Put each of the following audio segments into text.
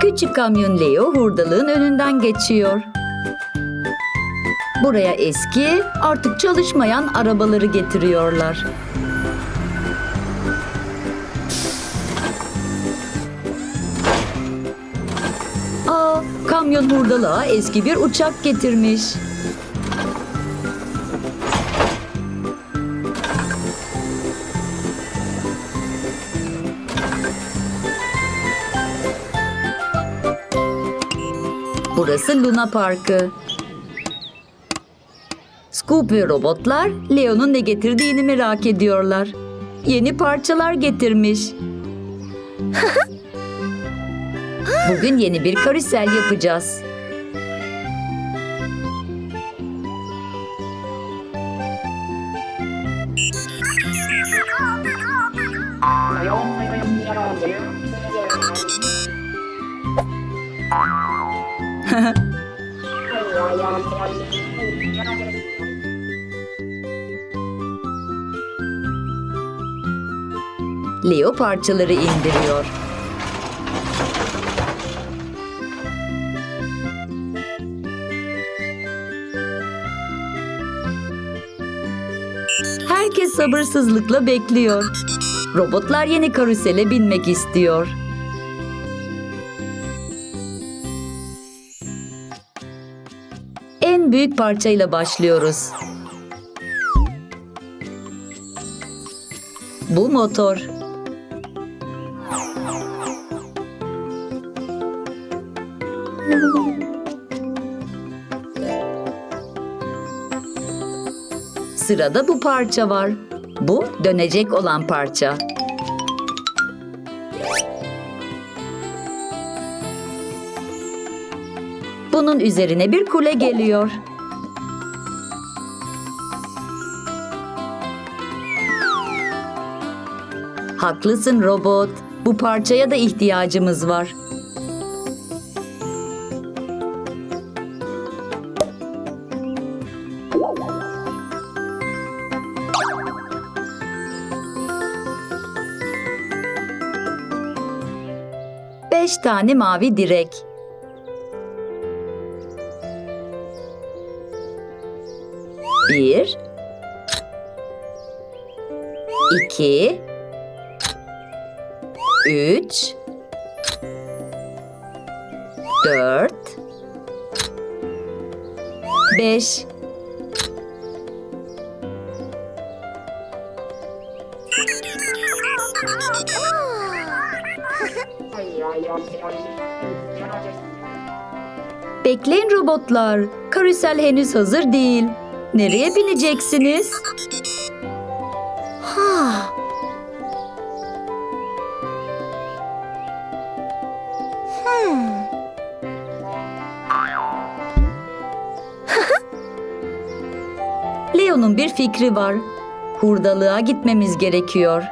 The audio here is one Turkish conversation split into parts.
Küçük kamyon Leo hurdalığın önünden geçiyor. Buraya eski, artık çalışmayan arabaları getiriyorlar. Aa, kamyon hurdalığa eski bir uçak getirmiş. Burası Luna Parkı. Scoop ve robotlar Leo'nun ne getirdiğini merak ediyorlar. Yeni parçalar getirmiş. Bugün yeni bir karusel yapacağız. Leo parçaları indiriyor. Herkes sabırsızlıkla bekliyor. Robotlar yeni karusele binmek istiyor. En büyük parçayla başlıyoruz. Bu motor. Sırada bu parça var. Bu dönecek olan parça. Bunun üzerine bir kule geliyor. Haklısın robot. Bu parçaya da ihtiyacımız var. Beş tane mavi direk. Bir. iki, Üç. Dört. Beş. Bekleyin robotlar. Karusel henüz hazır değil. Nereye bineceksiniz? Ha. Leo'nun bir fikri var. Hurdalığa gitmemiz gerekiyor.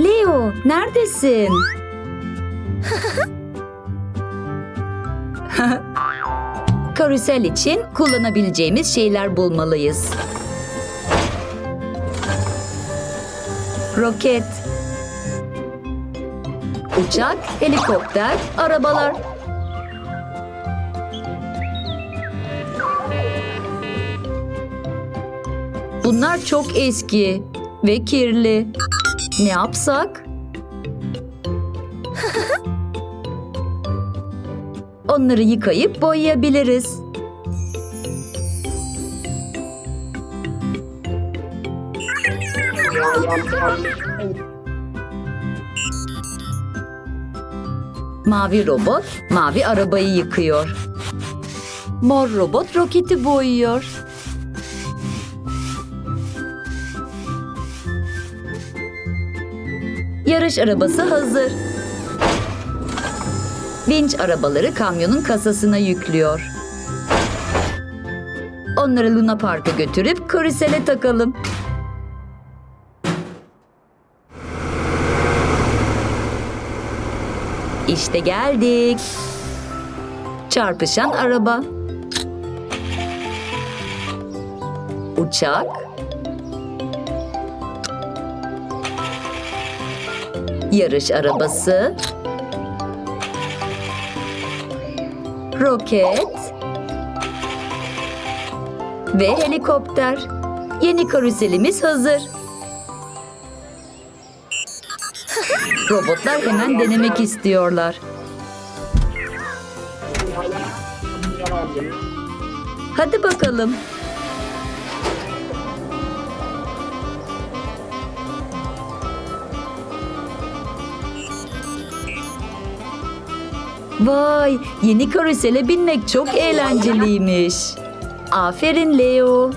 Leo, neredesin? Karusel için kullanabileceğimiz şeyler bulmalıyız. Roket, uçak, helikopter, arabalar. Bunlar çok eski ve kirli. Ne yapsak? Onları yıkayıp boyayabiliriz. Mavi robot mavi arabayı yıkıyor. Mor robot roketi boyuyor. Yarış arabası hazır. Vinç arabaları kamyonun kasasına yüklüyor. Onları Luna Park'a götürüp karusele takalım. İşte geldik. Çarpışan araba. Uçak. Yarış arabası. Roket. Ve helikopter. Yeni karuselimiz hazır. Robotlar hemen denemek istiyorlar. Hadi bakalım. Vay, yeni karusele binmek çok eğlenceliymiş. Aferin Leo.